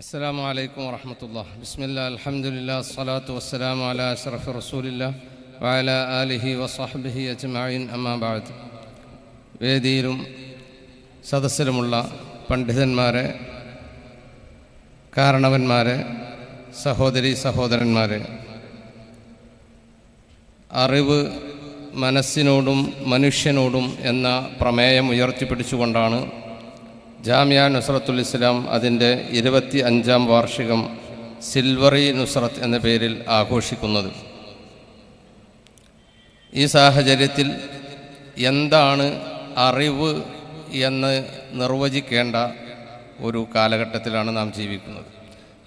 السلام عليكم ورحمة الله بسم الله الحمد لله الصلاة والسلام على أشرف رسول الله وعلى آله وصحبه أجمعين أما بعد വേദിയിലും സദസ്സിലുമുള്ള പണ്ഡിതന്മാരെ കാരണവന്മാരെ സഹോദരി സഹോദരന്മാരെ അറിവ് മനസ്സിനോടും മനുഷ്യനോടും എന്ന പ്രമേയം ഉയർത്തിപ്പിടിച്ചുകൊണ്ടാണ് ജാമിയ നുസ്രത്തുൽ ഇസ്ലാം അതിന്റെ ഇരുപത്തി അഞ്ചാം വാർഷികം സിൽവറി നുസ്രത്ത് എന്ന പേരിൽ ആഘോഷിക്കുന്നത്. ഈ സാഹചര്യത്തിൽ എന്താണ് അറിവ് എന്ന് നിർവചിക്കേണ്ട ഒരു കാലഘട്ടത്തിലാണ് നാം ജീവിക്കുന്നത്.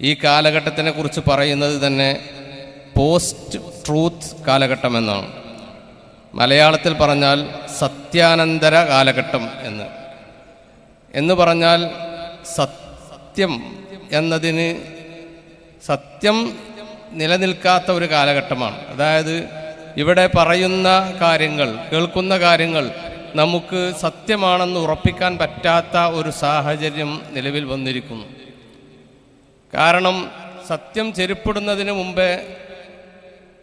ഈ കാലഘട്ടത്തിനെ കുറിച്ച് പറയുന്നത് തന്നെ പോസ്റ്റ് ട്രൂത്ത് കാലഘട്ടം എന്നാണ്. മലയാളത്തിൽ പറഞ്ഞാൽ സത്യാനന്തര കാലഘട്ടം എന്ന്. എന്ന് പറഞ്ഞാൽ സത്യം എന്നതിന് സത്യം നിലനിൽക്കാത്ത ഒരു കാലഘട്ടമാണ്. അതായത് ഇവിടെ പറയുന്ന കാര്യങ്ങൾ കേൾക്കുന്ന കാര്യങ്ങൾ നമുക്ക് സത്യമാണെന്ന് ഉറപ്പിക്കാൻ പറ്റാത്ത ഒരു സാഹചര്യം നിലവിൽ വന്നിരിക്കുന്നു. കാരണം സത്യം ചെരുപ്പിടുന്നതിന് മുമ്പേ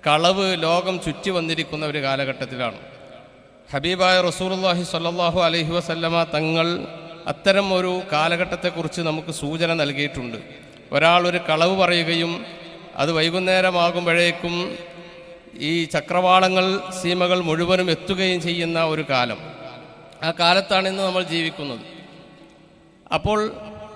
കളവ് ലോകം ചുറ്റി വന്നിരിക്കുന്ന ഒരു കാലഘട്ടത്തിലാണ്. ഹബീബായ റസൂലുള്ളാഹി സല്ലാഹു അലഹി വസല്ലമ തങ്ങൾ അത്തരം ഒരു കാലഘട്ടത്തെക്കുറിച്ച് നമുക്ക് സൂചന നൽകിയിട്ടുണ്ട്. ഒരാൾ ഒരു കളവ് പറയുകയും അത് വൈകുന്നേരമാകുമ്പോഴേക്കും ഈ ചക്രവാളങ്ങൾ സീമകൾ മുഴുവനും എത്തുകയും ചെയ്യുന്ന ഒരു കാലം. ആ കാലത്താണ് ഇന്ന് നമ്മൾ ജീവിക്കുന്നത്. അപ്പോൾ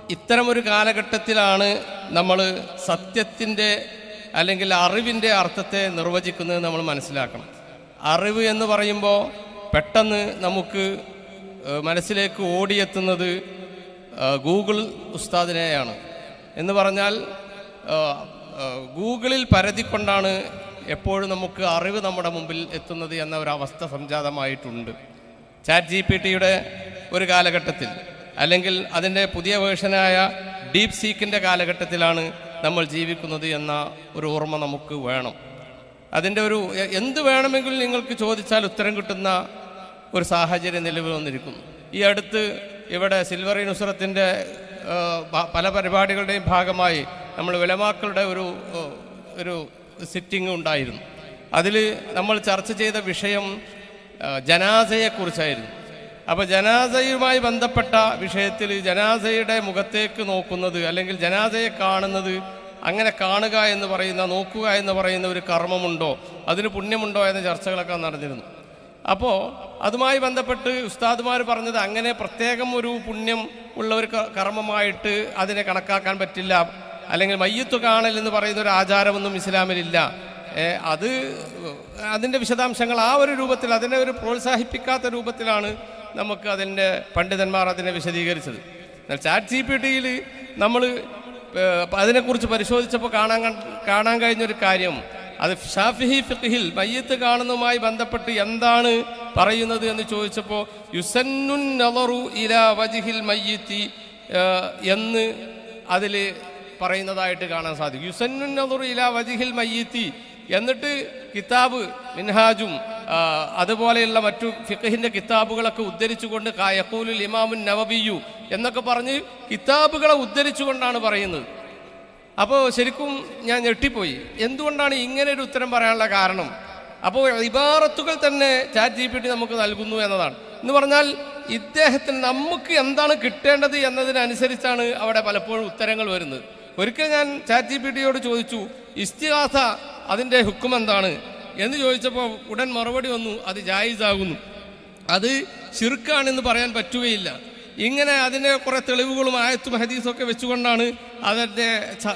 ഇത്തരമൊരു കാലഘട്ടത്തിലാണ് നമ്മൾ സത്യത്തിന്റെ അല്ലെങ്കിൽ അറിവിന്റെ അർത്ഥത്തെ നിർവചിക്കുന്നത് നമ്മൾ മനസ്സിലാക്കണം. അറിവ് എന്ന് പറയുമ്പോൾ പെട്ടെന്ന് നമുക്ക് മനസ്സിലേക്ക് ഓടിയെത്തുന്നത് ഗൂഗിൾ ഉസ്താദിനെയാണ്. എന്ന് പറഞ്ഞാൽ ഗൂഗിളിൽ പരതി ഗൂഗിളിൽ പരതിക്കൊണ്ടാണ് എപ്പോഴും നമുക്ക് അറിവ് നമ്മുടെ മുമ്പിൽ എത്തുന്നത് എന്ന ഒരു അവസ്ഥ സംജാതമായിട്ടുണ്ട്. ചാറ്റ് ജി പി ടിയുടെ ഒരു കാലഘട്ടത്തിൽ അല്ലെങ്കിൽ അതിന്റെ പുതിയ വേർഷനായ ഡീപ് സീക്കിന്റെ കാലഘട്ടത്തിലാണ് നമ്മൾ ജീവിക്കുന്നത് എന്ന ഒരു ഓർമ്മ നമുക്ക് വേണം. അതിന്റെ ഒരു എന്ത് വേണമെങ്കിലും നിങ്ങൾക്ക് ചോദിച്ചാൽ ഉത്തരം കിട്ടുന്ന ഒരു സാഹചര്യം നിലവിൽ വന്നിരിക്കുന്നു. ഈ അടുത്ത് ഇവിടെ സിൽവറി നുസ്രത്തിന്റെ പല പരിപാടികളുടെയും ഭാഗമായി നമ്മൾ വിലമാക്കളുടെ ഒരു ഒരു സിറ്റിംഗ് ഉണ്ടായിരുന്നു. അതിൽ നമ്മൾ ചർച്ച ചെയ്ത വിഷയം ജനാസയെക്കുറിച്ചായിരുന്നു അപ്പോൾ ജനാസയുമായി ബന്ധപ്പെട്ട വിഷയത്തിൽ ജനാസയുടെ മുഖത്തേക്ക് നോക്കുന്നത് അല്ലെങ്കിൽ ജനാസയെ കാണുന്നത് അങ്ങനെ കാണുക എന്ന് പറയുന്ന നോക്കുക എന്ന് പറയുന്ന ഒരു കർമ്മമുണ്ടോ? അതിന് പുണ്യമുണ്ടോ എന്ന ചർച്ചകളൊക്കെ നടന്നിരുന്നു. അപ്പോൾ അതുമായി ബന്ധപ്പെട്ട് ഉസ്താദുമാർ പറഞ്ഞത് അങ്ങനെ പ്രത്യേകം ഒരു പുണ്യം ഉള്ള ഒരു കർമ്മമായിട്ട് അതിനെ കണക്കാക്കാൻ പറ്റില്ല. അല്ലെങ്കിൽ മയ്യത്ത് കാണൽ എന്ന് പറയുന്ന ഒരു ആചാരമൊന്നും ഇസ്ലാമിലില്ല. അത് അതിന്റെ വിശദാംശങ്ങൾ ആ ഒരു രൂപത്തിൽ അതിനെ ഒരു പ്രോത്സാഹിപ്പിക്കാത്ത രൂപത്തിലാണ് നമുക്ക് അതിന്റെ പണ്ഡിതന്മാർ അതിനെ വിശദീകരിച്ചത്. എന്നാൽ ചാറ്റ് ജി പി ടിയിൽ നമ്മൾ അതിനെക്കുറിച്ച് പരിശോധിച്ചപ്പോൾ കാണാൻ കാണാൻ കഴിഞ്ഞൊരു കാര്യം. അത് ഷാഫിഹി ഫിഖിൽ മയ്യത്ത് കാണുന്നതുമായി ബന്ധപ്പെട്ട് എന്താണ് പറയുന്നത് എന്ന് ചോദിച്ചപ്പോൾ യുസന്നുൻ നവറു ഇല വജിഹിൽ മയ്യത്തി എന്ന് അതിൽ പറയുന്നതായിട്ട് കാണാൻ സാധിക്കും. യുസന്നുൻ നവറു ഇല വജിഹിൽ മയ്യത്തി എന്നിട്ട് കിതാബ് മിൻഹാജും അതുപോലെയുള്ള മറ്റു ഫിഖഹിന്റെ കിതാബുകളൊക്കെ ഉദ്ധരിച്ചുകൊണ്ട് കായക്കൂലുൽ ഇമാമുൻ നവബിയു എന്നൊക്കെ പറഞ്ഞ് കിതാബുകളെ ഉദ്ധരിച്ചുകൊണ്ടാണ് പറയുന്നത്. അപ്പോൾ ശരിക്കും ഞാൻ ഞെട്ടിപ്പോയി. എന്തുകൊണ്ടാണ് ഇങ്ങനെ ഒരു ഉത്തരം പറയാനുള്ള കാരണം? അപ്പോൾ ഇബാറത്തുകൾ തന്നെ ചാറ്റ് ജി പി ടി നമുക്ക് നൽകുന്നു എന്നതാണ്. എന്ന് പറഞ്ഞാൽ ഇദ്ദേഹത്തിന് നമുക്ക് എന്താണ് കിട്ടേണ്ടത് എന്നതിനനുസരിച്ചാണ് അവിടെ പലപ്പോഴും ഉത്തരങ്ങൾ വരുന്നത്. ഒരിക്കൽ ഞാൻ ചാറ്റ് ജി പി ടിയോട് ചോദിച്ചു ഇസ്തിഹാസ അതിന്റെ ഹുക്കും എന്താണ്? എന്ന് ചോദിച്ചപ്പോൾ ഉടൻ മറുപടി വന്നു അത് ജായിസാകുന്നു. അത് ശിർക്കാണെന്ന് പറയാൻ പറ്റുകയില്ല. ഇങ്ങനെ അതിന്റെ കുറേ തെളിവുകളും ആയത്തും ഹദീസും ഒക്കെ വെച്ചുകൊണ്ടാണ് അതിന്റെ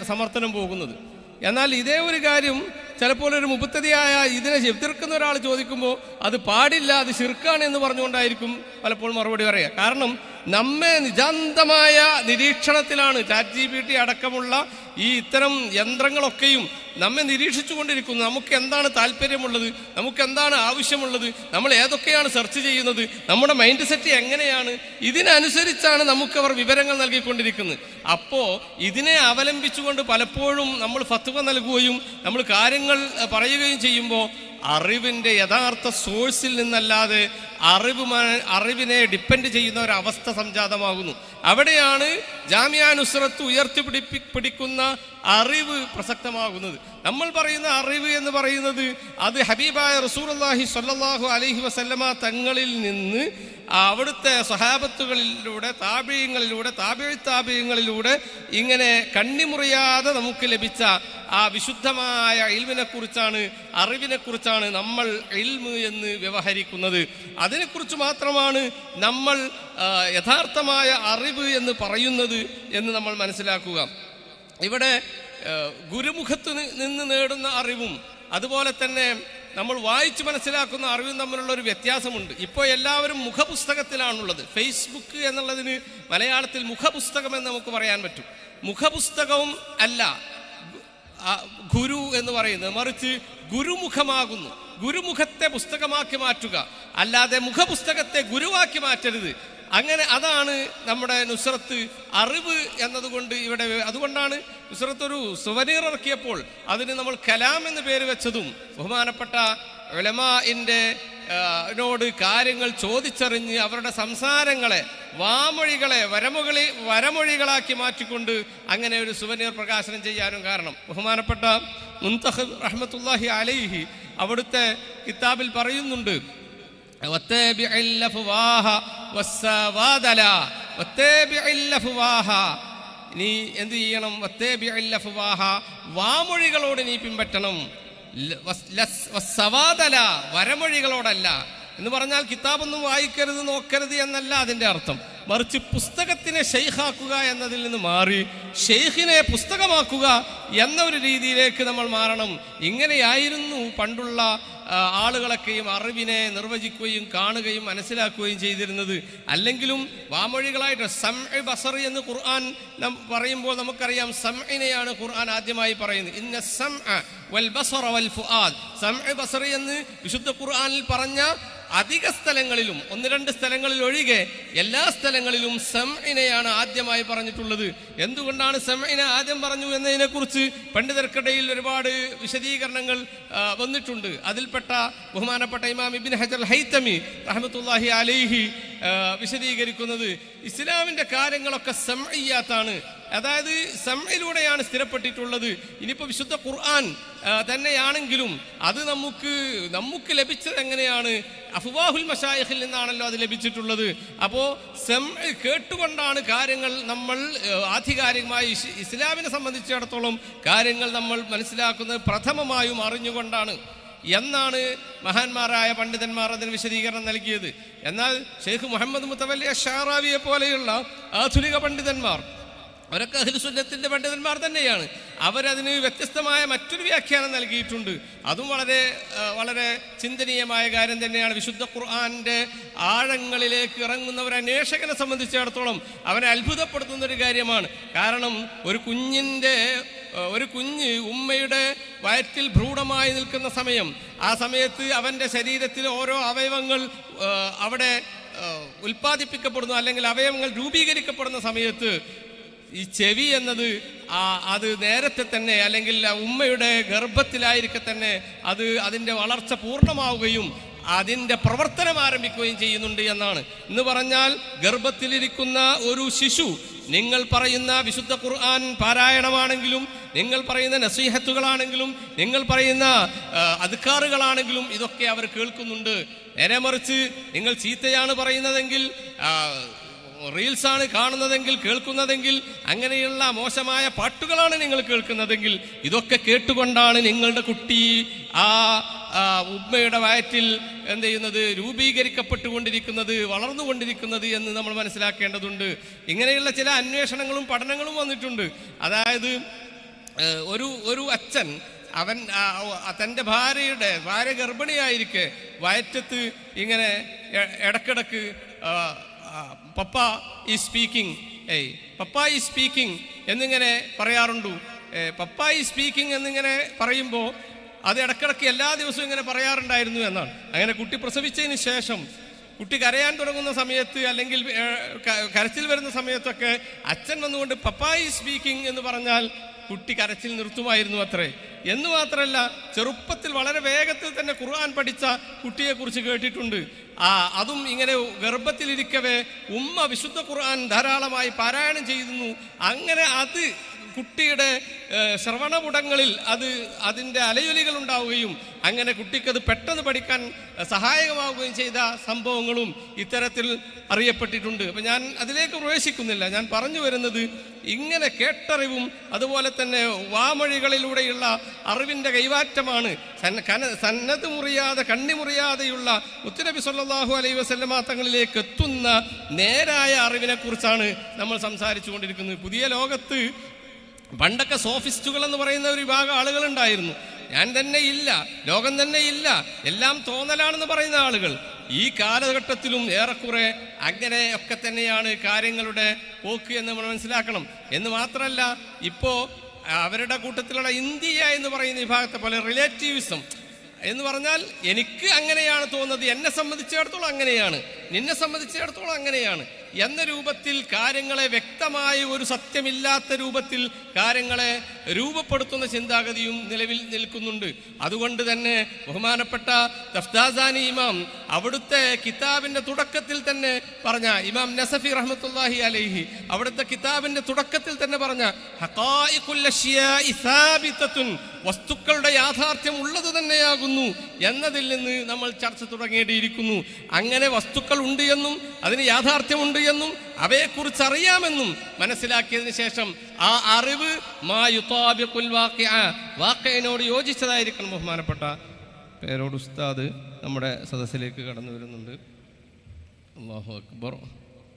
സമർത്ഥനം പോകുന്നത്. എന്നാൽ ഇതേ ഒരു കാര്യം ചിലപ്പോൾ ഒരു മുപ്പത്തതിയായ ഇതിനെ എതിർക്കുന്ന ഒരാൾ ചോദിക്കുമ്പോൾ അത് പാടില്ല അത് ശിർക്കാണ് എന്ന് പറഞ്ഞുകൊണ്ടായിരിക്കും പലപ്പോഴും മറുപടി പറയുക. കാരണം നമ്മെ നിജാന്തമായ നിരീക്ഷണത്തിലാണ് ചാറ്റ് ജി പി ടി അടക്കമുള്ള ഈ ഇത്തരം യന്ത്രങ്ങളൊക്കെയും നമ്മെ നിരീക്ഷിച്ചു കൊണ്ടിരിക്കുന്നു നമുക്ക് എന്താണ് താല്പര്യമുള്ളത്? നമുക്ക് എന്താണ് ആവശ്യമുള്ളത്? നമ്മൾ ഏതൊക്കെയാണ് സെർച്ച് ചെയ്യുന്നത്? നമ്മുടെ മൈൻഡ് സെറ്റ് എങ്ങനെയാണ്? ഇതിനനുസരിച്ചാണ് നമുക്ക് അവർ വിവരങ്ങൾ നൽകിക്കൊണ്ടിരിക്കുന്നത്. അപ്പോൾ ഇതിനെ അവലംബിച്ചുകൊണ്ട് പലപ്പോഴും നമ്മൾ ഫത്വ നൽകുകയും നമ്മൾ കാര്യങ്ങൾ പറയുകയും ചെയ്യുമ്പോൾ അറിവിന്റെ യഥാർത്ഥ സോഴ്സിൽ നിന്നല്ലാതെ അറിവ് അറിവിനെ ഡിപ്പെൻഡ് ചെയ്യുന്ന ഒരു അവസ്ഥ സംജാതമാകുന്നു. അവിടെയാണ് ജാമ്യാനുസൃത്ത് ഉയർത്തിപ്പിടിപ്പി പിടിക്കുന്ന അറിവ് പ്രസക്തമാകുന്നത്. നമ്മൾ പറയുന്ന അറിവ് എന്ന് പറയുന്നത് അത് ഹബീബായ റസൂലുള്ളാഹി സല്ലാഹു അലഹി വസല്ലമ തങ്ങളിൽ നിന്ന് അവിടുത്തെ സഹാബത്തുകളിലൂടെ താപീയങ്ങളിലൂടെ താപിഴ് താപീയങ്ങളിലൂടെ ഇങ്ങനെ കണ്ണിമുറിയാതെ നമുക്ക് ലഭിച്ച ആ വിശുദ്ധമായ ഇൽമിനെക്കുറിച്ചാണ് അറിവിനെക്കുറിച്ചാണ് അറിവിനെ കുറിച്ചാണ് നമ്മൾ ഇൽമ് എന്ന് വ്യവഹരിക്കുന്നത്. അതിനെക്കുറിച്ച് മാത്രമാണ് നമ്മൾ യഥാർത്ഥമായ അറിവ് എന്ന് പറയുന്നത് എന്ന് നമ്മൾ മനസ്സിലാക്കുക. ഇവിടെ ഗുരുമുഖത്ത് നിന്ന് നേടുന്ന അറിവും അതുപോലെ തന്നെ നമ്മൾ വായിച്ച് മനസ്സിലാക്കുന്ന അറിവും തമ്മിലുള്ള ഒരു വ്യത്യാസമുണ്ട്. ഇപ്പോൾ എല്ലാവരും മുഖപുസ്തകത്തിലാണുള്ളത്. ഫേസ്ബുക്ക് എന്നുള്ളതിന് മലയാളത്തിൽ മുഖപുസ്തകം എന്ന് നമുക്ക് പറയാൻ പറ്റും. മുഖപുസ്തകവും അല്ല ഗുരു എന്ന് പറയുന്നത്. മറിച്ച് ഗുരുമുഖമാകുന്നു. ഗുരുമുഖത്തെ പുസ്തകമാക്കി മാറ്റുക. അല്ലാതെ മുഖപുസ്തകത്തെ ഗുരുവാക്കി മാറ്റരുത്. അങ്ങനെ അതാണ് നമ്മുടെ നുസ്രത്ത് അറിവ് എന്നതുകൊണ്ട് ഇവിടെ അതുകൊണ്ടാണ് നുസ്രത്ത് ഒരു സുവനീർ ഇറക്കിയപ്പോൾ അതിന് നമ്മൾ കലാം എന്ന് പേര് വെച്ചതും ബഹുമാനപ്പെട്ട ഉലമാഇന്റെ നോട് കാര്യങ്ങൾ ചോദിച്ചറിഞ്ഞ് അവരുടെ സംസാരങ്ങളെ വാമൊഴികളെ വരമൊഴി വരമൊഴികളാക്കി മാറ്റിക്കൊണ്ട് അങ്ങനെ ഒരു സുവനീർ പ്രകാശനം ചെയ്യാനും കാരണം. ബഹുമാനപ്പെട്ട മുൻതഹ് റഹ്മത്തുല്ലാഹി അലൈഹി അവിടുത്തെ കിതാബിൽ പറയുന്നുണ്ട് واتبع الافواه والسوادل واتبع الافواه നീ എന്ത് ചെയ്യണം വത്തേബിഅ الافواه വാമൊഴികളോട് നീ പിൻപറ്റണം ല- വസ്- ലസ്- വസ്സവാദല വരമൊഴികളോടല്ല എന്ന് പറഞ്ഞാൽ കിതാബൊന്നും വായിക്കരുത് നോക്കരുത് എന്നല്ല അതിൻ്റെ അർത്ഥം മറിച്ച് പുസ്തകത്തിനെ ഷെയ്ഖാക്കുക എന്നതിൽ നിന്ന് മാറി ഷെയ്ഖിനെ പുസ്തകമാക്കുക എന്ന ഒരു രീതിയിലേക്ക് നമ്മൾ മാറണം ഇങ്ങനെയായിരുന്നു പണ്ടുള്ള ആ, ആളുകളൊക്കെയും അറിവിനെ നിർവചിക്കുകയും കാണുകയും മനസ്സിലാക്കുകയും ചെയ്തിരുന്നത് അല്ലെങ്കിലും വാമൊഴികളായിട്ട് സം ബസർ എന്ന് ഖുർആൻ പറയുമ്പോൾ നമുക്കറിയാം സംഇനെയാണ് ഖുർആൻ ആദ്യമായി പറയുന്നത്. ഇന്ന സം വൽ ബസർ വൽ ഫുആദ്. സം ബസർ എന്ന് വിശുദ്ധ ഖുർആനിൽ പറഞ്ഞ അധിക സ്ഥലങ്ങളിലും ഒന്ന് രണ്ട് സ്ഥലങ്ങളിൽ ഒഴികെ എല്ലാ സ്ഥലങ്ങളിലും സെമിനെയാണ് ആദ്യമായി പറഞ്ഞിട്ടുള്ളത്. എന്തുകൊണ്ടാണ് സെമിനെ ആദ്യം പറഞ്ഞു എന്നതിനെക്കുറിച്ച് പണ്ഡിതർക്കിടയിൽ ഒരുപാട് വിശദീകരണങ്ങൾ വന്നിട്ടുണ്ട്. അതിൽപ്പെട്ട ബഹുമാനപ്പെട്ട ഇമാം ഇബിൻ ഹജർ ഹൈത്തമി റഹമത്തുല്ലാഹി അലൈഹി വിശദീകരിക്കുന്നത് ഇസ്ലാമിന്റെ കാര്യങ്ങളൊക്കെ സെമയ്യാത്താണ് അതായത് സെമയിലൂടെയാണ് സ്ഥിരപ്പെട്ടിട്ടുള്ളത്. ഇനിയിപ്പോൾ വിശുദ്ധ ഖുർആൻ തന്നെയാണെങ്കിലും അത് നമുക്ക് നമുക്ക് ലഭിച്ചത് എങ്ങനെയാണ്? അഫ്വാഹുൽ മഷായഹിൽ നിന്നാണല്ലോ അത് ലഭിച്ചിട്ടുള്ളത്. അപ്പോൾ സെം കേട്ടുകൊണ്ടാണ് കാര്യങ്ങൾ നമ്മൾ ആധികാരികമായി ഇസ്ലാമിനെ സംബന്ധിച്ചിടത്തോളം കാര്യങ്ങൾ നമ്മൾ മനസ്സിലാക്കുന്നത് പ്രഥമമായും അറിഞ്ഞുകൊണ്ടാണ്. എന്നാണ് മഹാന്മാരായ പണ്ഡിതന്മാർ അതിന് വിശദീകരണം നൽകിയത്. എന്നാൽ ഷെയ്ഖ് മുഹമ്മദ് മുത്തവല്ലിയ ഷാറാവിയെ പോലെയുള്ള ആധുനിക പണ്ഡിതന്മാർ അവരൊക്കെ അഖിലുസുന്നത്തിന്റെ പണ്ഡിതന്മാർ തന്നെയാണ്. അവരതിന് വ്യത്യസ്തമായ മറ്റൊരു വ്യാഖ്യാനം നൽകിയിട്ടുണ്ട്. അതും വളരെ വളരെ ചിന്തനീയമായ കാര്യം തന്നെയാണ്. വിശുദ്ധ ഖുർആാന്റെ ആഴങ്ങളിലേക്ക് ഇറങ്ങുന്ന ഒരു അന്വേഷകനെ സംബന്ധിച്ചിടത്തോളം അവനെ അത്ഭുതപ്പെടുത്തുന്ന ഒരു കാര്യമാണ്. കാരണം ഒരു കുഞ്ഞിന്റെ ഒരു കുഞ്ഞ് ഉമ്മയുടെ വയറ്റിൽ ഭ്രൂഢമായി നിൽക്കുന്ന സമയം ആ സമയത്ത് അവന്റെ ശരീരത്തിലെ ഓരോ അവയവങ്ങൾ അവിടെ ഉൽപ്പാദിപ്പിക്കപ്പെടുന്നു. അല്ലെങ്കിൽ അവയവങ്ങൾ രൂപീകരിക്കപ്പെടുന്ന സമയത്ത് ഈ ചെവി എന്നത് ആ അത് നേരത്തെ തന്നെ അല്ലെങ്കിൽ ഉമ്മയുടെ ഗർഭത്തിലായിരിക്കെ തന്നെ അത് അതിന്റെ വളർച്ച പൂർണമാവുകയും അതിന്റെ പ്രവർത്തനം ആരംഭിക്കുകയും ചെയ്യുന്നുണ്ട് എന്നാണ്. എന്ന് പറഞ്ഞാൽ ഗർഭത്തിലിരിക്കുന്ന ഒരു ശിശു നിങ്ങൾ പറയുന്ന വിശുദ്ധ ഖുർആൻ പാരായണമാണെങ്കിലും നിങ്ങൾ പറയുന്ന നസീഹത്തുകളാണെങ്കിലും നിങ്ങൾ പറയുന്ന അധികാറുകളാണെങ്കിലും ഇതൊക്കെ അവർ കേൾക്കുന്നുണ്ട്. നേരെ മറിച്ച് നിങ്ങൾ ചീത്തയാണ് പറയുന്നതെങ്കിൽ ആ, റീൽസ് ആണ് കാണുന്നതെങ്കിൽ കേൾക്കുന്നതെങ്കിൽ അങ്ങനെയുള്ള മോശമായ പാട്ടുകളാണ് നിങ്ങൾ കേൾക്കുന്നതെങ്കിൽ ഇതൊക്കെ കേട്ടുകൊണ്ടാണ് നിങ്ങളുടെ കുട്ടി ആ ഉമ്മയുടെ വയറ്റിൽ എന്ത് ചെയ്യുന്നത്? രൂപീകരിക്കപ്പെട്ടുകൊണ്ടിരിക്കുന്നത് വളർന്നുകൊണ്ടിരിക്കുന്നത് എന്ന് നമ്മൾ മനസ്സിലാക്കേണ്ടതുണ്ട്. ഇങ്ങനെയുള്ള ചില അന്വേഷണങ്ങളും പഠനങ്ങളും വന്നിട്ടുണ്ട്. അതായത് ഒരു ഒരു അച്ഛൻ അവൻ തന്റെ ഭാര്യയുടെ ഭാര്യ ഗർഭിണിയായിരിക്കെ വയറ്റത്ത് ഇങ്ങനെ ഇടക്കിടക്ക് പപ്പ ഈ സ്പീക്കിംഗ് ഏയ് പപ്പ ഈ സ്പീക്കിംഗ് എന്നിങ്ങനെ പറയാറുണ്ടു. പപ്പ ഈ സ്പീക്കിംഗ് എന്നിങ്ങനെ പറയുമ്പോൾ അത് ഇടക്കിടക്ക് എല്ലാ ദിവസവും ഇങ്ങനെ പറയാറുണ്ടായിരുന്നു എന്നാണ്. അങ്ങനെ കുട്ടി പ്രസവിച്ചതിന് ശേഷം കുട്ടി കരയാൻ തുടങ്ങുന്ന സമയത്ത് അല്ലെങ്കിൽ കരച്ചിൽ വരുന്ന സമയത്തൊക്കെ അച്ഛൻ വന്നുകൊണ്ട് പപ്പായി സ്പീക്കിംഗ് എന്ന് പറഞ്ഞാൽ കുട്ടി കരച്ചിൽ നിർത്തുമായിരുന്നു അത്രേ. എന്ന് മാത്രമല്ല ചെറുപ്പത്തിൽ വളരെ വേഗത്തിൽ തന്നെ ഖുർആൻ പഠിച്ച കുട്ടിയെക്കുറിച്ച് കേട്ടിട്ടുണ്ട്. ആ അതും ഇങ്ങനെ ഗർഭത്തിലിരിക്കവേ ഉമ്മ വിശുദ്ധ ഖുർആൻ ധാരാളമായി പാരായണം ചെയ്യുന്നു. അങ്ങനെ അത് കുട്ടിയുടെ ശ്രവണപുടങ്ങളിൽ അത് അതിന്റെ അലയൊലികൾ ഉണ്ടാവുകയും അങ്ങനെ കുട്ടിക്കത് പെട്ടെന്ന് പഠിക്കാൻ സഹായകമാവുകയും ചെയ്ത സംഭവങ്ങളും ഇത്തരത്തിൽ അറിയപ്പെട്ടിട്ടുണ്ട്. അപ്പം ഞാൻ അതിലേക്ക് പ്രവേശിക്കുന്നില്ല. ഞാൻ പറഞ്ഞു വരുന്നത് ഇങ്ങനെ കേട്ടറിവും അതുപോലെ തന്നെ വാമൊഴികളിലൂടെയുള്ള അറിവിന്റെ കൈമാറ്റമാണ്. സന്നദ്ധ മുറിയാതെ കണ്ണി മുറിയാതെയുള്ള മുത്തുനബി സല്ലാഹു അലൈ വസല്ലമ തങ്ങളിലേക്ക് എത്തുന്ന നേരായ അറിവിനെക്കുറിച്ചാണ് നമ്മൾ സംസാരിച്ചു കൊണ്ടിരിക്കുന്നത്. പുതിയ ലോകത്ത് പണ്ടൊക്കെ സോഫിസ്റ്റുകൾ എന്ന് പറയുന്ന ഒരു വിഭാഗം ആളുകളുണ്ടായിരുന്നു. ഞാൻ തന്നെ ഇല്ല ലോകം തന്നെ ഇല്ല എല്ലാം തോന്നലാണെന്ന് പറയുന്ന ആളുകൾ. ഈ കാലഘട്ടത്തിലും ഏറെക്കുറെ അങ്ങനെ ഒക്കെ തന്നെയാണ് കാര്യങ്ങളുടെ പോക്ക് എന്ന് നമ്മൾ മനസ്സിലാക്കണം. എന്ന് മാത്രമല്ല ഇപ്പോൾ അവരുടെ കൂട്ടത്തിലുള്ള ഇന്ത്യ എന്ന് പറയുന്ന വിഭാഗത്തെ പോലെ റിലേറ്റീവിസം എന്ന് പറഞ്ഞാൽ എനിക്ക് അങ്ങനെയാണ് തോന്നുന്നത് എന്നെ സംബന്ധിച്ചിടത്തോളം അങ്ങനെയാണ്. നിന്നെ സംബന്ധിച്ചിടത്തോളം അങ്ങനെയാണ്. എന്ന രൂപത്തിൽ കാര്യങ്ങളെ വ്യക്തമായ ഒരു സത്യമില്ലാത്ത രൂപത്തിൽ കാര്യങ്ങളെ രൂപപ്പെടുത്തുന്ന ചിന്താഗതിയും നിലവിൽ നിൽക്കുന്നുണ്ട്. അതുകൊണ്ട് തന്നെ ബഹുമാനപ്പെട്ട തഫ്താസാനി ഇമാം അവിടുത്തെ കിതാബിന്റെ തുടക്കത്തിൽ തന്നെ പറഞ്ഞ ഇമാം നസഫി റഹ്മത്തുല്ലാഹി അലൈഹി അവിടുത്തെ കിതാബിന്റെ തുടക്കത്തിൽ തന്നെ പറഞ്ഞ വസ്തുക്കളുടെ യാഥാർത്ഥ്യം ഉള്ളത് തന്നെയാകുന്നു എന്നതിൽ നിന്ന് നമ്മൾ ചർച്ച തുടങ്ങേണ്ടിയിരിക്കുന്നു. അങ്ങനെ വസ്തുക്കൾ ഉണ്ട് എന്നും അതിന് യാഥാർത്ഥ്യമുണ്ട് എന്നും അവയെക്കുറിച്ച് അറിയാമെന്നും മനസ്സിലാക്കിയതിന് ശേഷം ആ അറിവ് വാഖിഅനോട് യോജിച്ചതായിരിക്കണം ബഹുമാനപ്പെട്ട പേരോട് ഉസ്താദ് നമ്മുടെ സദസ്സിലേക്ക് കടന്നു വരുന്നുണ്ട്. അള്ളാഹു അക്ബർ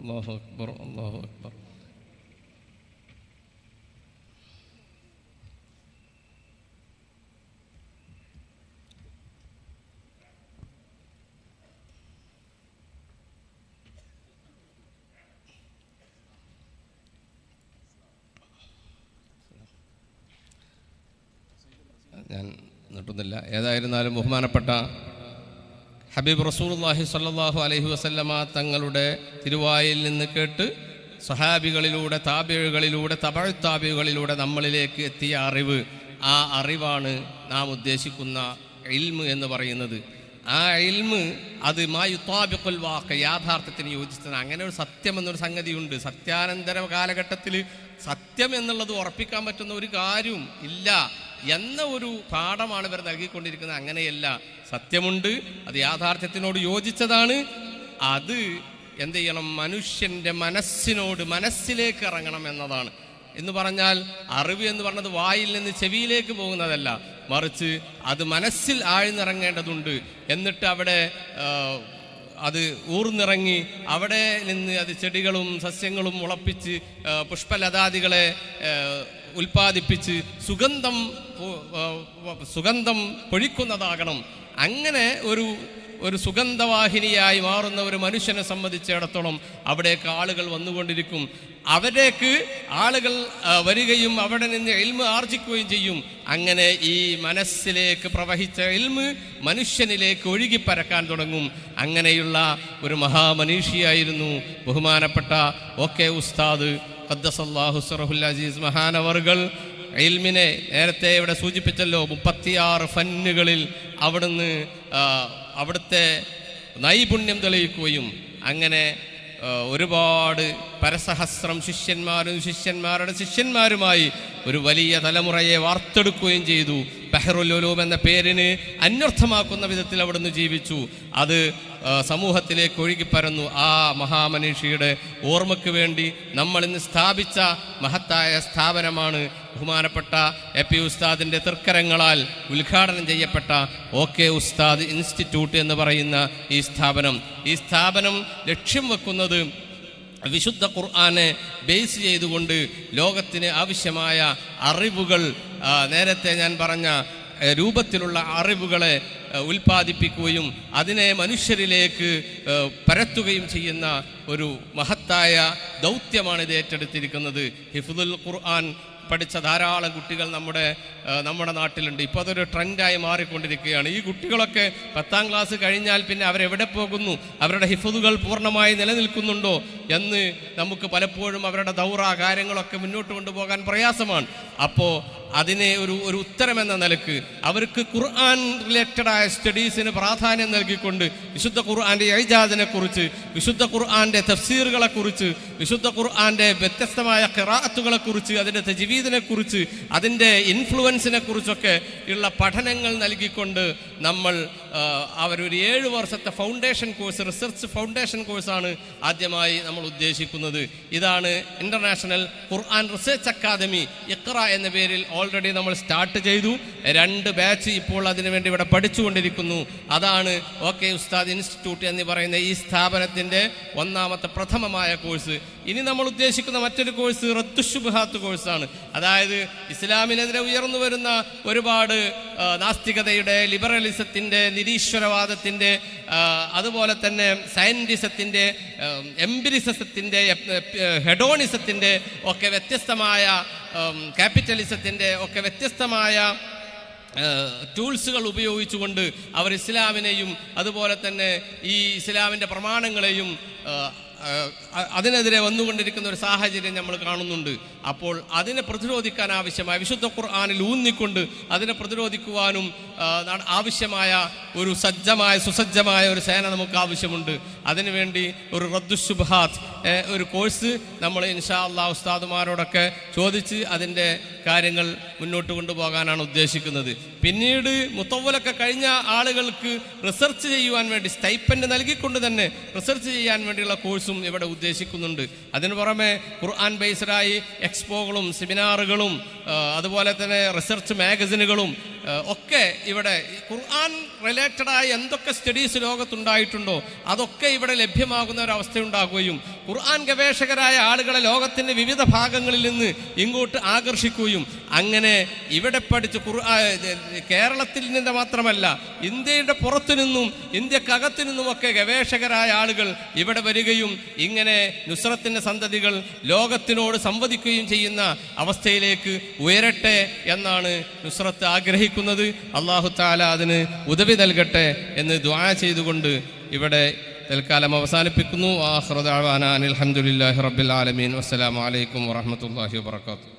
അള്ളാഹു അക്ബർ അള്ളാഹു അക്ബർ ഞാൻ നീട്ടുന്നില്ല ഏതായിരുന്നാലും ബഹുമാനപ്പെട്ട ഹബീബ് റസൂലുള്ളാഹി സല്ലാഹു അലഹി വസല്ലമ തങ്ങളുടെ തിരുവായിൽ നിന്ന് കേട്ട് സഹാബികളിലൂടെ താബികളിലൂടെ തപഴ് താബികളിലൂടെ നമ്മളിലേക്ക് എത്തിയ അറിവ് ആ അറിവാണ് നാം ഉദ്ദേശിക്കുന്ന ഇൽമ് എന്ന് പറയുന്നത്. ആ ഇൽമ് അത് മായുത്താബിക്കുൽ വാക്ക് യാഥാർത്ഥ്യത്തിന് യോജിച്ചത് അങ്ങനെ ഒരു സത്യം എന്നൊരു സംഗതിയുണ്ട്. സത്യാനന്തര കാലഘട്ടത്തിൽ സത്യം എന്നുള്ളത് ഉറപ്പിക്കാൻ പറ്റുന്ന ഒരു കാര്യവും ഇല്ല. എന്ന ഒരു പാഠമാണ് ഇവർ നൽകിക്കൊണ്ടിരിക്കുന്നത്. അങ്ങനെയല്ല. സത്യമുണ്ട്. അത് യാഥാർത്ഥ്യത്തിനോട് യോജിച്ചതാണ്. അത് എന്ത് ചെയ്യണം? മനുഷ്യന്റെ മനസ്സിനോട് മനസ്സിലേക്ക് ഇറങ്ങണം എന്നതാണ്. എന്ന് പറഞ്ഞാൽ അറിവ് എന്ന് പറഞ്ഞത് വായിൽ നിന്ന് ചെവിയിലേക്ക് പോകുന്നതല്ല. മറിച്ച് അത് മനസ്സിൽ ആഴ്ന്നിറങ്ങേണ്ടതുണ്ട്. എന്നിട്ട് അവിടെ അത് ഊർന്നിറങ്ങി അവിടെ നിന്ന് അത് ചെടികളും സസ്യങ്ങളും മുളപ്പിച്ച് പുഷ്പലതാദികളെ ഉൽപ്പാദിപ്പിച്ച് സുഗന്ധം സുഗന്ധം പൊഴിക്കുന്നതാകണം. അങ്ങനെ ഒരു ഒരു സുഗന്ധവാഹിനിയായി മാറുന്ന ഒരു മനുഷ്യനെ സംബന്ധിച്ചിടത്തോളം അവിടേക്ക് ആളുകൾ വന്നുകൊണ്ടിരിക്കും. അവരേക്ക് ആളുകൾ വരികയും അവിടെ നിന്ന് എൽമ് ആർജിക്കുകയും ചെയ്യും. അങ്ങനെ ഈ മനസ്സിലേക്ക് പ്രവഹിച്ച എൽമ് മനുഷ്യനിലേക്ക് ഒഴുകിപ്പരക്കാൻ തുടങ്ങും. അങ്ങനെയുള്ള ഒരു മഹാമനീഷിയായിരുന്നു ബഹുമാനപ്പെട്ട ഓക്കെ ഉസ്താദ്. അസീസ് മഹാനവറുകൾ ഇൽമിനെ നേരത്തെ ഇവിടെ സൂചിപ്പിച്ചല്ലോ മുപ്പത്തിയാറ് ഫന്നുകളിൽ അവിടുന്ന് അവിടുത്തെ നൈപുണ്യം തെളിയിക്കുകയും അങ്ങനെ ഒരുപാട് പരസഹസ്രം ശിഷ്യന്മാരും ശിഷ്യന്മാരുടെ ശിഷ്യന്മാരുമായി ഒരു വലിയ തലമുറയെ വാർത്തെടുക്കുകയും ചെയ്തു. ബഹറുലുലൂം എന്ന പേരിന് അന്വർത്ഥമാക്കുന്ന വിധത്തിൽ അവിടുന്ന് ജീവിച്ചു. അത് സമൂഹത്തിലേക്ക് ഒഴുകിപ്പരന്നു. ആ മഹാമനീഷിയുടെ ഓർമ്മയ്ക്ക് വേണ്ടി നമ്മൾ ഇന്ന് സ്ഥാപിച്ച മഹത്തായ സ്ഥാപനമാണ് ബഹുമാനപ്പെട്ട എ പി ഉസ്താദിന്റെ തൃക്കരങ്ങളാൽ ഉദ്ഘാടനം ചെയ്യപ്പെട്ട ഒ കെ ഉസ്താദ് ഇൻസ്റ്റിറ്റ്യൂട്ട് എന്ന് പറയുന്ന ഈ സ്ഥാപനം. ഈ സ്ഥാപനം ലക്ഷ്യം വെക്കുന്നത് വിശുദ്ധ ഖുർആനെ ബേസ് ചെയ്തുകൊണ്ട് ലോകത്തിന് ആവശ്യമായ അറിവുകൾ നേരത്തെ ഞാൻ പറഞ്ഞ രൂപത്തിലുള്ള അറിവുകളെ ഉൽപ്പാദിപ്പിക്കുകയും അതിനെ മനുഷ്യരിലേക്ക് പരത്തുകയും ചെയ്യുന്ന ഒരു മഹത്തായ ദൗത്യമാണ് ഇത് ഏറ്റെടുത്തിരിക്കുന്നത്. ഹിഫുദുൽ ഖുർആൻ പഠിച്ച ധാരാളം കുട്ടികൾ നമ്മുടെ നമ്മുടെ നാട്ടിലുണ്ട്. ഇപ്പോൾ അതൊരു ട്രെൻഡായി മാറിക്കൊണ്ടിരിക്കുകയാണ്. ഈ കുട്ടികളൊക്കെ പത്താം ക്ലാസ് കഴിഞ്ഞാൽ പിന്നെ അവരെവിടെ പോകുന്നു? അവരുടെ ഹിഫുതുകൾ പൂർണമായി നിലനിൽക്കുന്നുണ്ടോ? എന്ന് നമുക്ക് പലപ്പോഴും അവരുടെ ദൗറ കാര്യങ്ങളൊക്കെ മുന്നോട്ട് കൊണ്ടുപോകാൻ പ്രയാസമാണ്. അപ്പോൾ അതിനെ ഒരു ഒരു ഉത്തരം എന്ന നിലയ്ക്ക് അവർക്ക് ഖുർആൻ റിലേറ്റഡായ സ്റ്റഡീസിന് പ്രാധാന്യം നൽകിക്കൊണ്ട് വിശുദ്ധ ഖുർആന്റെ ഐജാദിനെ കുറിച്ച് വിശുദ്ധ ഖുർആന്റെ തഫ്സീറുകളെക്കുറിച്ച് വിശുദ്ധ ഖുർആന്റെ വ്യത്യസ്തമായ ഖിറാഅത്തുകളെ കുറിച്ച് അതിന്റെ തജ്വീദിനെ കുറിച്ച് അതിന്റെ ഇൻഫ്ലുവൻസിനെ കുറിച്ചൊക്കെ ഉള്ള പഠനങ്ങൾ നൽകിക്കൊണ്ട് നമ്മൾ അവരൊരു ഏഴ് വർഷത്തെ ഫൗണ്ടേഷൻ കോഴ്സ് റിസർച്ച് ഫൗണ്ടേഷൻ കോഴ്സാണ് ആദ്യമായി നമ്മൾ ഉദ്ദേശിക്കുന്നത്. ഇതാണ് international Quran research academy Iqra എന്ന പേരിൽ ഓൾറെഡി നമ്മൾ സ്റ്റാർട്ട് ചെയ്തു. രണ്ട് ബാച്ച് ഇപ്പോൾ അതിനുവേണ്ടി ഇവിടെ പഠിച്ചുകൊണ്ടിരിക്കുന്നു. അതാണ് ഓക്കെ ഉസ്താദ് ഇൻസ്റ്റിറ്റ്യൂട്ട് എന്ന് പറയുന്ന ഈ സ്ഥാപനത്തിന്റെ ഒന്നാമത്തെ പ്രഥമമായ കോഴ്സ് ഇനി നമ്മൾ ഉദ്ദേശിക്കുന്ന മറ്റൊരു കോഴ്സ് റത്തുഷുബാത്ത് കോഴ്സാണ്. അതായത് ഇസ്ലാമിനെതിരെ ഉയർന്നു വരുന്ന ഒരുപാട് നാസ്തികതയുടെ ലിബറലിസത്തിന്റെ നിരീശ്വരവാദത്തിന്റെ അതുപോലെ തന്നെ സയന്റിസത്തിന്റെ എംബിരിസത്തിന്റെ ഹെഡോണിസത്തിന്റെ ഒക്കെ വ്യത്യസ്തമായ ക്യാപിറ്റലിസത്തിന്റെ ഒക്കെ വ്യത്യസ്തമായ ടൂൾസുകൾ ഉപയോഗിച്ചുകൊണ്ട് അവർ ഇസ്ലാമിനെയും അതുപോലെ തന്നെ ഈ ഇസ്ലാമിന്റെ പ്രമാണങ്ങളെയും അതിനെതിരെ വന്നുകൊണ്ടിരിക്കുന്ന ഒരു സാഹചര്യം നമ്മൾ കാണുന്നുണ്ട്. അപ്പോൾ അതിനെ പ്രതിരോധിക്കാൻ ആവശ്യമായ വിശുദ്ധ ഖുർആാനിൽ ഊന്നിക്കൊണ്ട് അതിനെ പ്രതിരോധിക്കുവാനും ആവശ്യമായ ഒരു സജ്ജമായ സുസജ്ജമായ ഒരു സേന നമുക്ക് ആവശ്യമുണ്ട്. അതിനുവേണ്ടി ഒരു റദ്ദുഷുബാത്ത് ഒരു കോഴ്സ് നമ്മൾ ഇൻഷാ അള്ളാ ഉസ്താദുമാരോടൊക്കെ ചോദിച്ച് അതിന്റെ കാര്യങ്ങൾ മുന്നോട്ട് കൊണ്ടുപോകാനാണ് ഉദ്ദേശിക്കുന്നത്. പിന്നീട് മുത്തവലൊക്കെ കഴിഞ്ഞ ആളുകൾക്ക് റിസർച്ച് ചെയ്യുവാൻ വേണ്ടി സ്റ്റൈപ്പൻഡ് നൽകിക്കൊണ്ട് തന്നെ റിസർച്ച് ചെയ്യാൻ വേണ്ടിയുള്ള കോഴ്സും ഇവിടെ ഉദ്ദേശിക്കുന്നുണ്ട്. അതിനു പുറമെ ഖുർആൻ ബേസ്ഡായി എക്സ്പോകളും സെമിനാറുകളും അതുപോലെ തന്നെ റിസർച്ച് മാഗസിനുകളും ഒക്കെ ഇവിടെ ഖുർആൻ റിലേറ്റഡായ എന്തൊക്കെ സ്റ്റഡീസ് ലോകത്തുണ്ടായിട്ടുണ്ടോ അതൊക്കെ ഇവിടെ ലഭ്യമാകുന്ന ഒരു അവസ്ഥയുണ്ടാകുകയും ഖുർആൻ ഗവേഷകരായ ആളുകളെ ലോകത്തിന്റെ വിവിധ ഭാഗങ്ങളിൽ നിന്ന് ഇങ്ങോട്ട് ആകർഷിക്കുകയും അങ്ങനെ ഇവിടെ പഠിച്ച് ഖുർആൻ കേരളത്തിൽ നിന്ന് മാത്രമല്ല ഇന്ത്യയുടെ പുറത്തു നിന്നും ഇന്ത്യക്കകത്തു നിന്നുമൊക്കെ ഗവേഷകരായ ആളുകൾ ഇവിടെ വരികയും ഇങ്ങനെ നുസ്രത്തിന്റെ സന്തതികൾ ലോകത്തിനോട് സംവദിക്കുകയും ചെയ്യുന്ന അവസ്ഥയിലേക്ക് ഉയരട്ടെ എന്നാണ് നുസ്രത്ത് ആഗ്രഹിക്കുന്നത്. അള്ളാഹു താല അതിന് ഉദവി നൽകട്ടെ എന്ന് ദ്വാ ചെയ്തുകൊണ്ട് ഇവിടെ തൽക്കാലം അവസാനിപ്പിക്കുന്നു. ആഹ്റദാൻ അലഹമുല്ലാഹി റബ്ബിൽ ആലമീൻ. വസ്സലാമലൈക്കും വാഹമത്തല്ലാഹി വാത്തു